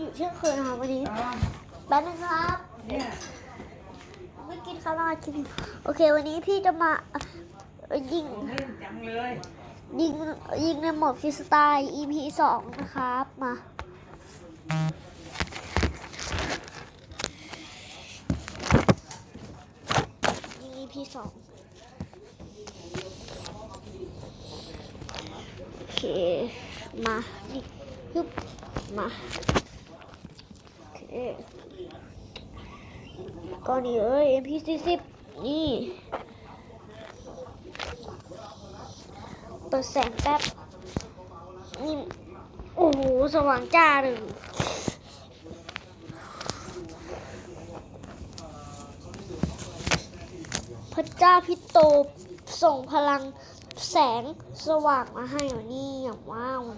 อยู่เช่นเคยนะคะวันนี้แป๊บนึงครับไม่กินข้าวราดกินโอเค วันนี้พี่จะมายิงยิงยิงในโหมดฟรีสไตล์ EP สองนะครับ มายิง EP สองโอเค มานี่ฮึบมา ก่อนนี้เอ้ย MP สี่สิบนี่เปิดแสงแป๊บนี่โอ้โห สว่างจ้าเลยพระเจ้าพิโตส่งพลังแสงสว่างมาให้วันนี้อย่างว้าวนะ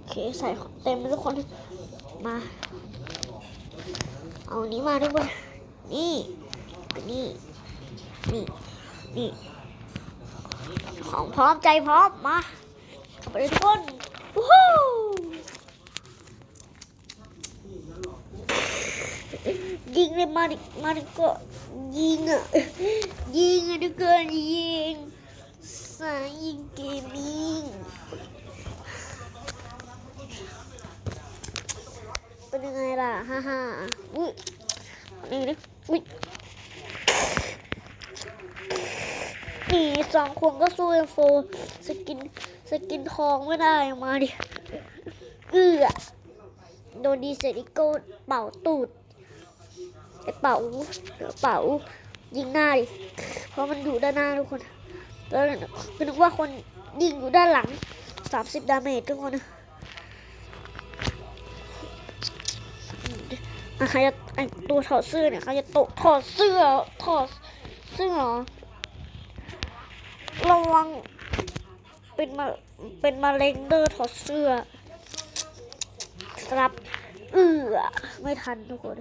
โอ เคใส่ของเต็มทุกคนมา เอาอันนี้มาด้วยนี่นี่นี่นี่ของพร้อมใจพร้อมมาไปเลยทุกคนวู้ฮู้ยิงเลยมาดิมาดิก็ยิงอะยิงอะทุกคนยิงสายยิงเกมมิ่ง ยังไงล่ะฮ่าฮ่าอุ้ยนี่ดิอุ้ยนี่สองคนก็สู้เอ็มโฟสกินสกินทองไม่ได้มาดิเอื้อโดนดีเซนิโก้เป่าตูดไอเป่าเป่ายิงหน้าดิ เพราะมันอยู่ด้านหน้าทุกคนแล้วก็นึกว่าคนยิงอยู่ด้านหลัง30ดาเมจทุกคนนะ อะครจะไอตัวถอดเสื้อเนี่ยใครจะตกถอดเสื้อถอดเสื้อเหรอระวังเป็นมาเป็นมะเร็งเดอร์ถอดเสื้อสลับเอือไม่ทันทุกคน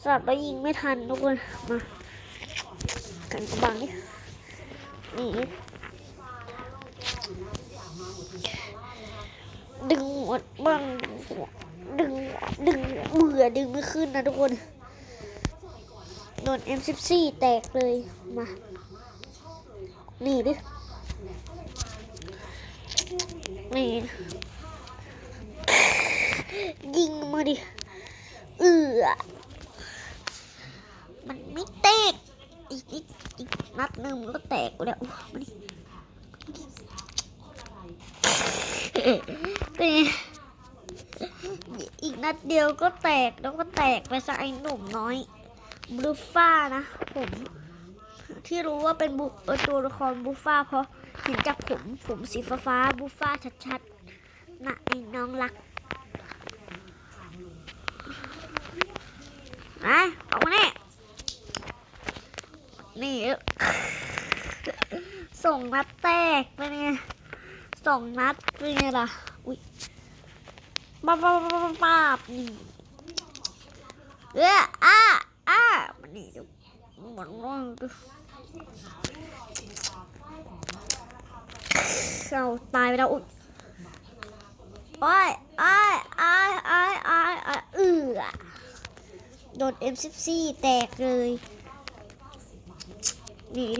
สลับแล้วยิงไม่ทันทุกคนมากันกระบังนี่นี่ดึงหมดบ้าง ดึงดึงเบื่อดึงไม่ขึ้นนะทุกคนโดน M14 แตกเลยมา นี่ดิ นี่ยิงมาดิ เอือมันไม่แตก อีกนิดอีกนัดหนึ่งมันก็แตกแล้วมาดิเป็นไง นัดเดียวก็แตกแล้วก็แตกไปซะไอ้หนุ่มน้อยบลูฟ้านะ ผม ที่รู้ว่าเป็นบุตัวละครบูฟ้าเพราะเห็นจากผมผมสีฟ้าฟาบูฟ้าชัดๆนะไอ้น้องรักนะออกมาเนี่ยนี่ส่งนัดแตกเป็นไงส่งนัดเป็นไงล่ะ อุ้ย ป้าบป้าบ้าบ้าบนี่เอออ้าอ้ามันนี่ดูเหมือนว่าดูเราตายไปแล้วอุ๊ยโอ้ยโอ้ยโอ้ยโอ้ยโอ้ยโอ้ยเอือโดน M14 แตกเลยนี่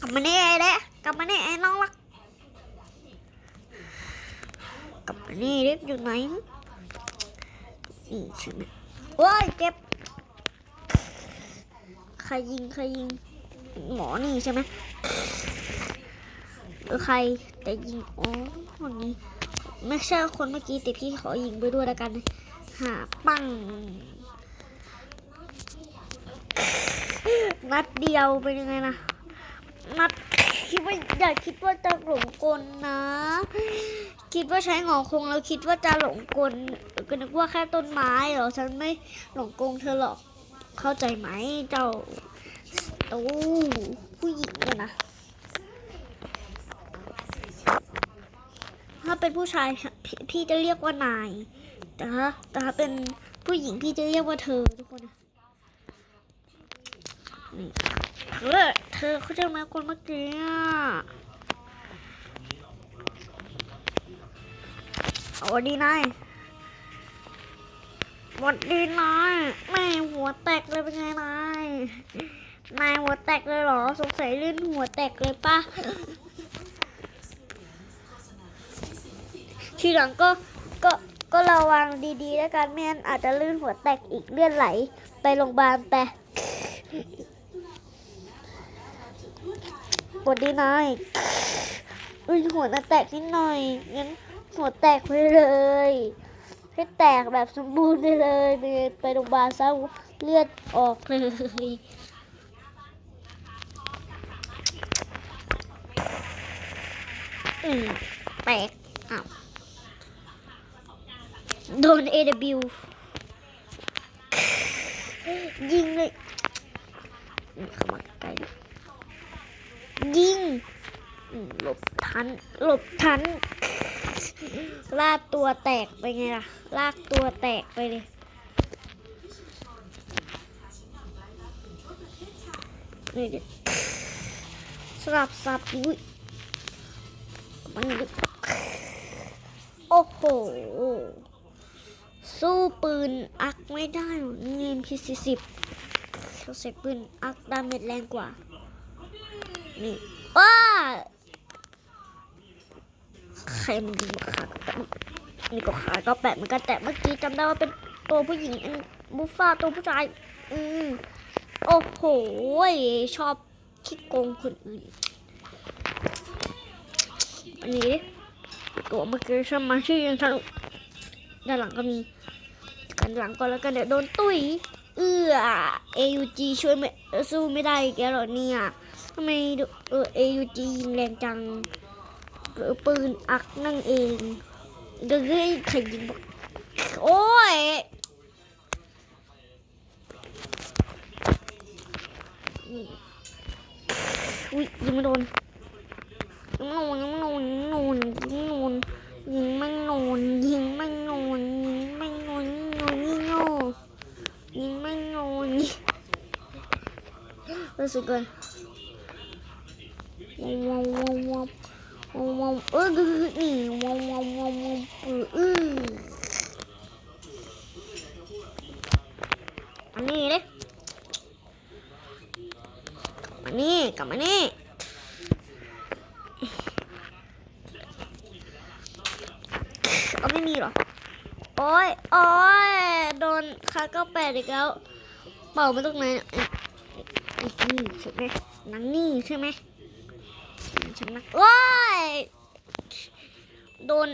กลับมานี่ไอ้เด้ กลับมานี่ไอ้น้องรัก กลับมานี่เด็กอยู่ไหนนี่ใช่ไหมโอ้ยเจ็บใครยิงใครยิงหมอนี่ใช่ไหมหรือใครแต่ยิงอ๋อคนนี้ไม่ใช่คนเมื่อกี้แต่พี่ขอยิงไปด้วยแล้วกันหาปังนัดเดียวเป็นยังไงนะนัด คิดว่าอย่าคิดว่าจะหลงกลนะ คิดว่าใช้หงอคงแล้วคิดว่าจะหลงกลก็นึกว่าแค่ต้นไม้เหรอฉันไม่หลงกลเธอหรอกเข้าใจไหมเจ้าตูผู้หญิงกันนะถ้าเป็นผู้ชายพพี่จะเรียกว่านาย แต่ถ้าแต่ถ้าเป็นผู้หญิงพี่จะเรียกว่าเธอทุกคนนะ นี่เธอเธอเขาจะมาคนเมื่อกี้อะเอาวันดีนายหวันดีนายแม่หัวแตกเลยเป็นไงนายนายหัวแตกเลยเหรอ สงสัยลื่นหัวแตกเลยปะทีหลังก็ก็ก็ระวังดีๆแล้วกันไม่งั้นอาจจะลื่นหัวแตกอีกเลือดไหล ไปโรงพยาบาลไปกดดีหน่อยอุ้ยหัวน่ะแตกนิดหน่อย งั้นหัวแตกไปเลย ให้แตกแบบสมบูรณ์ไปเลยไปไปโรงพยาบาลซะเลือดออกเลยอืมแตกอ้าวโดน AW ยิงเลยอืม ยิงหลบทันหลบทัน ลากตัวแตกไปไงล่ะ ลากตัวแตกไปเลยนี่ดิสลับสับอุ้ยมันโอ้โห สู้ปืนอักไม่ได้หรอกนี่พีสี่สิบเขาใส่ปืนอักดาเมจแรงกว่า นี่ว้าใครมันยิงมาขานี่ก็ขาก็แปะเหมือนกันแต่เมื่อกี้จำได้ว่าเป็นตัวผู้หญิงบุฟฟ้าตัวผู้ชาย อืมโอ้โหชอบคิดโกงคนอื่นอันนี้ตัวเมื่อกี้ฉันมาชื่อยังทะลุด้านหลังก็มีกันหลังก่อนแล้วกันเดี๋ยวโดนตุ้ยเอื้อ AUG ช่วยไม่สู้ไม่ได้อีกหรอเนี่ย ทำไมดูเออ AUG ยิงแรงจังหรือปืนอักนั่งเองเดี๋ยวใครยิงบอกโอ้ยอืมอุ้ยยิงไม่โดนยิงไม่โดนยิงไม่โดนยิงไม่โดนยิงไม่โดนยิงไม่โดนยิงไม่โดนยิงไม่โดนยิงไม่โดนยิงรู้สึกเกินว้าวว้าวว้าวว้าวว้าวเออนี่ว้าวว้าวว้าวว้าวเออเอออันนี้เลยอันนี้กลับมานี่ เอาไม่มีเหรอ โอ้ยโอ้ยโดนคา เก้าแปดอีกแล้วเป่ามาตรงไหนนี่ใช่ไหมนังนี่ใช่ไหมใช่ไหมโอ้ยโดน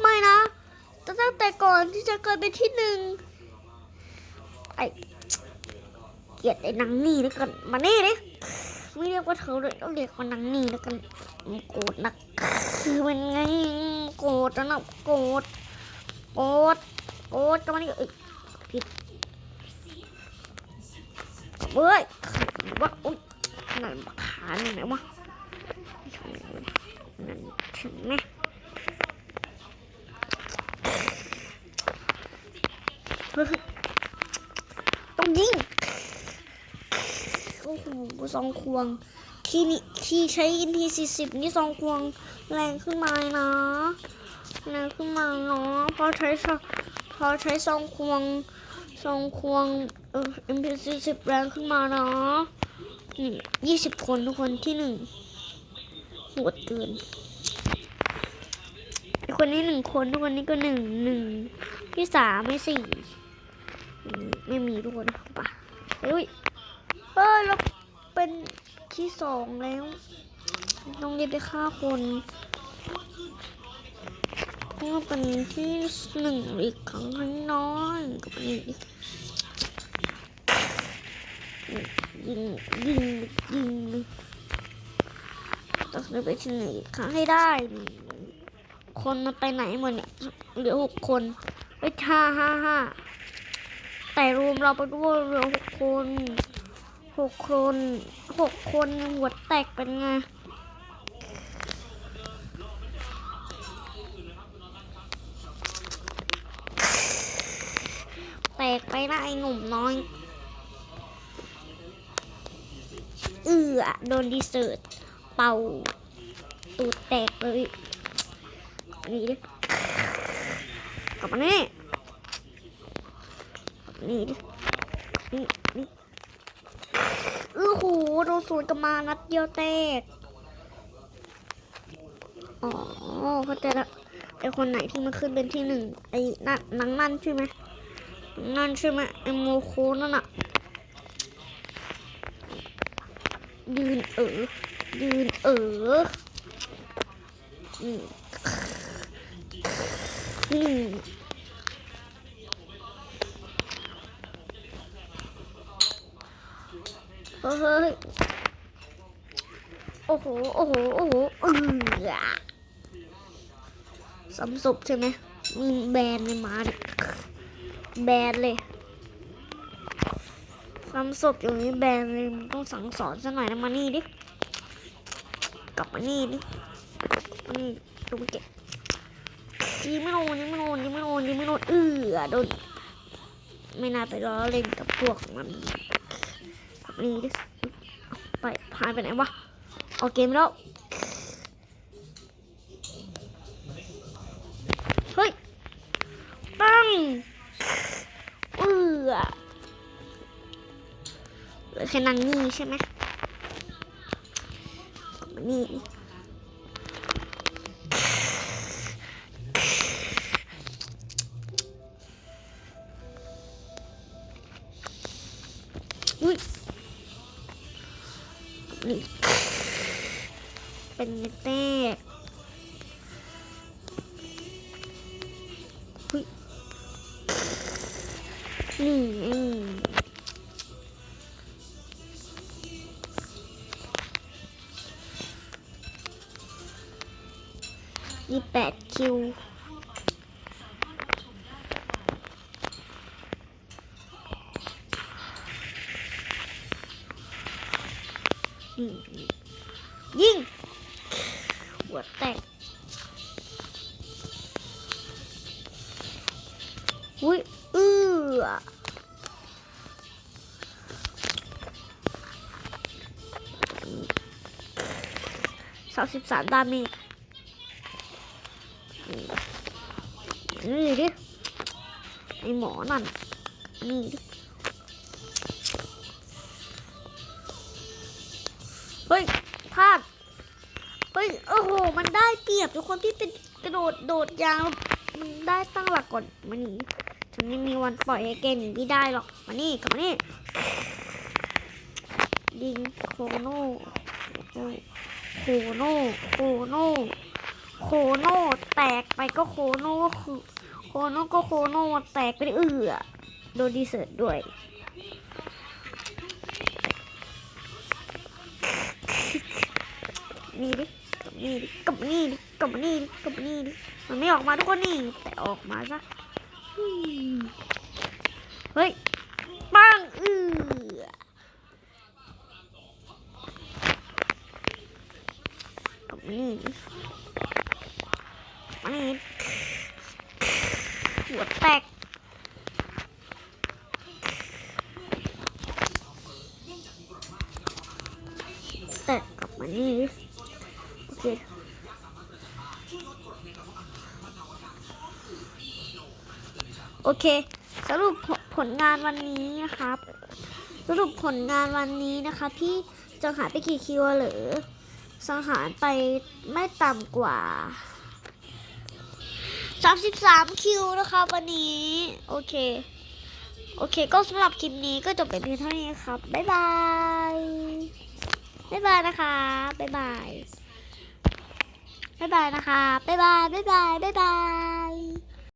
ไม่นะตั้งแต่ก่อนที่จะเคยเป็นที่หนึ่งไอเกลียดไอ้นังนี่แล้วกันมานี่ดิไม่เรียกว่าเธอเลยต้องเรียกว่านังนี่แล้วกันโกรธนักคือเป็นไง โกรธนะโกรธโกรธโกรธก็มันเอ้ยผิดเฮ้ยว่าอุ้ยนั่นบักขาเนี่ยไหนวะนั่นใช่ไหมต้องยิงโอ้โหสองควง ที่นี่ที่ใช้อินทีสี่สิบนี่สองควงแรงขึ้นมาเลยนะแรงขึ้นมาเนาะพอใช้พอใช้สองควงสองควงเอออินทีสี่สิบแรงขึ้นมาเนาะยี่สิบคนทุกคนที่หนึ่งโหดเกินคนนี้หนึ่งคนทุกคนนี้ก็หนึ่งหนึ่งที่สามไม่สี่ไม่มีทุกคนป่ะเฮ้ยเออเราเป็น ที่สองแล้ว ต้องรีบไปฆ่าคนเราเป็นที่หนึ่งอีกครั้งให้น้อยกับนี้ยิงยิงยิงต้องได้ไปที่หนึ่งอีกครั้งให้ได้ คนมันไปไหนหมดเนี่ยเหลือหกคนไปห้าห้าห้าแต่รวมเราไปด้วยเหลือหกคนหกคน หกคนหัวแตกเป็นไงแตกไปนะไอ้หนุ่มน้อยเอือโดนดีเซิร์ตเป่า ตูดแตกเลยนี่ดิกลับมานี่นี่ดินี่นี่เอ อโหโดนสวนกลับมานัดเดียวแตก อ๋อเข้าใจละไอคนไหนที่มันขึ้นเป็นที่หนึ่งไอ้นั่นนังนั่นใช่ไหมนั่นใช่ไหมไอโมโคนั่นอะยืนเออยืนเอออืมอืม เฮ้ยโอ้โห โอ้โห โอ้โหเออสำศพใช่ไหมมึงแบนเลยมาดิแบนเลยซ้ำศพอย่างนี้แบนเลยมึงต้องสั่งสอนซะหน่อยนะมานี่ดิ กลับมานี่ดิมานี่ดูมันเก็บยิงไม่โดนยิงไม่โดนยิงไม่โดนยิงไม่โดนเออโดนไม่น่าไปล้อเล่นกับพวกมัน นี่ไปหายไปไหนวะออกเกมแล้ว เฮ้ยปังเออเหลือแค่นางนี่ใช่ไหมมานี่อุ้ยนี่ เป็นแตกเฮ้ยนี่ยี่แปดคิว ยิงหัวแตกอุ้ยเอือสามสิบสามดาเมจนี่ดิไอหมอนั่นนี่ดิาดเฮ้ยโอ้โห มันได้เปรียบทุกคนที่เป็นกระโดดโดดยาว มันได้ตั้งหลักก่อนมานี่ฉันไม่มีวันปล่อยให้แกหนีไม่ได้หรอกมานี่กลับมานี่ยิงโคโน่โคโน่โคโน่โคโน่แตกไปก็โคโน่ก็คือโคโน่ก็โคโน่แตกไปเอือโดนดีเซิร์ตด้วย นี่ดิกับนี่ดิกับนี่ดิกับนี่ดิกับนี่ดิมันไม่ออกมาทุกคนนี่แต่ออกมาซะเฮ้ย เค สรุปผลงานวันนี้นะครับ สรุปผลงานวันนี้นะคะพี่จังหารไปกี่คิวหรือสังหารไปไม่ต่ำกว่า33คิวนะคะวันนี้ โอเค โอเค ก็สำหรับคลิปนี้ก็จบไปเพียงเท่านี้ครับ บ๊ายบาย บ๊ายบายนะคะ บ๊ายบาย บ๊ายบายนะคะ บ๊ายบาย บ๊ายบาย บ๊ายบาย